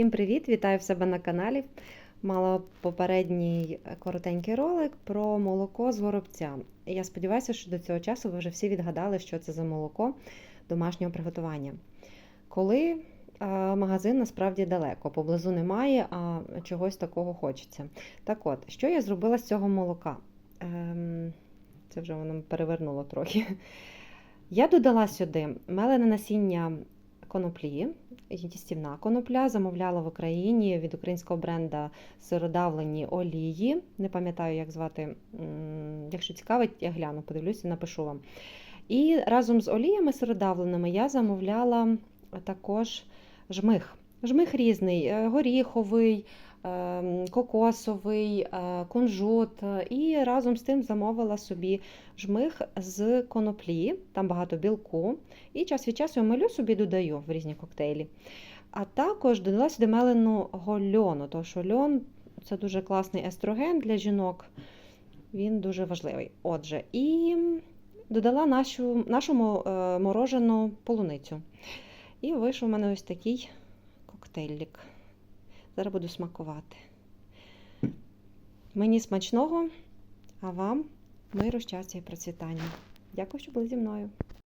Всім привіт! Вітаю в себе на каналі. Мала попередній е, коротенький ролик про молоко з горобця. Я сподіваюся, що до цього часу ви вже всі відгадали, що це за молоко домашнього приготування. Коли е, магазин насправді далеко, поблизу немає, а чогось такого хочеться. Так от, що я зробила з цього молока? Ем, Це вже воно перевернуло трохи. Я додала сюди мелене насіння коноплі, їстівна конопля, замовляла в Україні від українського бренда сиродавлені олії. Не пам'ятаю, як звати. Якщо цікавить, я гляну, подивлюся, напишу вам. І разом з оліями сиродавленими я замовляла також жмих. Жмих різний: е, горіховий, кокосовий, е, кунжут. І разом з тим замовила собі жмих з коноплі, там багато білку. І час від часу я милю собі додаю в різні коктейлі. А також додала сюди меленого льону, тому що льон це дуже класний естроген для жінок. Він дуже важливий. Отже, і додала нашу, нашу е, морожену полуницю. І вийшов у мене ось такий коктейльник. Зараз буду смакувати. Мені смачного, а вам миру, щастя і процвітання. Дякую, що були зі мною.